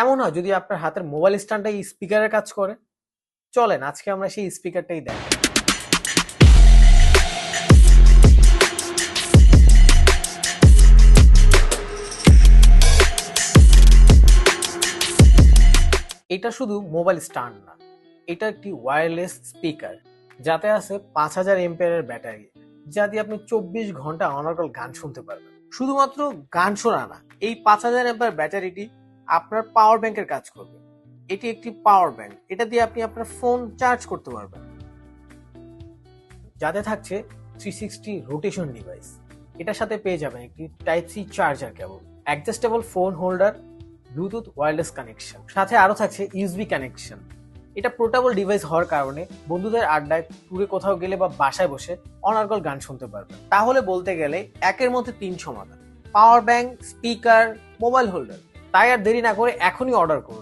কেমন হয় যদি আপনার হাতের মোবাইল স্ট্যান্ডটা এই স্পিকারের কাজ করে? চলেন, আজকে আমরা সেই স্পিকারটাই দেখ এটা শুধু মোবাইল স্ট্যান্ড না, এটা একটি ওয়্যারলেস স্পিকার যাতে আছে পাঁচ হাজার এমপিয়ারের ব্যাটারি যা দিয়ে আপনি চব্বিশ ঘণ্টা অনর্গল গান শুনতে পারবেন। শুধুমাত্র গান শোনা না, এই পাঁচ হাজার এমপিয়ার ব্যাটারিটি আপনার পাওয়ার ব্যাংকের কাজ করবে। এটি একটি পাওয়ার ব্যাংক এটা দিয়ে আপনি আপনার ফোন চার্জ করতে পারবেন। যাতে থাকছে থ্রি সিক্সটি রোটেশন ডিভাইস এটার সাথে পেয়ে যাবেন একটি type C charger cable adjustable phone holder bluetooth wireless connection সাথে আরও থাকছে ইউএসবি কানেকশন এটা পোর্টেবল ডিভাইস হওয়ার কারণে বন্ধুদের আড্ডায় ট্যুরে কোথাও গেলে বা বাসায় বসে অনার্গল গান শুনতে পারবেন। তাহলে বলতে গেলে একের মধ্যে তিন সমাধান। Power bank speaker mobile holder তাই আর দেরি না করে এখনই অর্ডার করুন।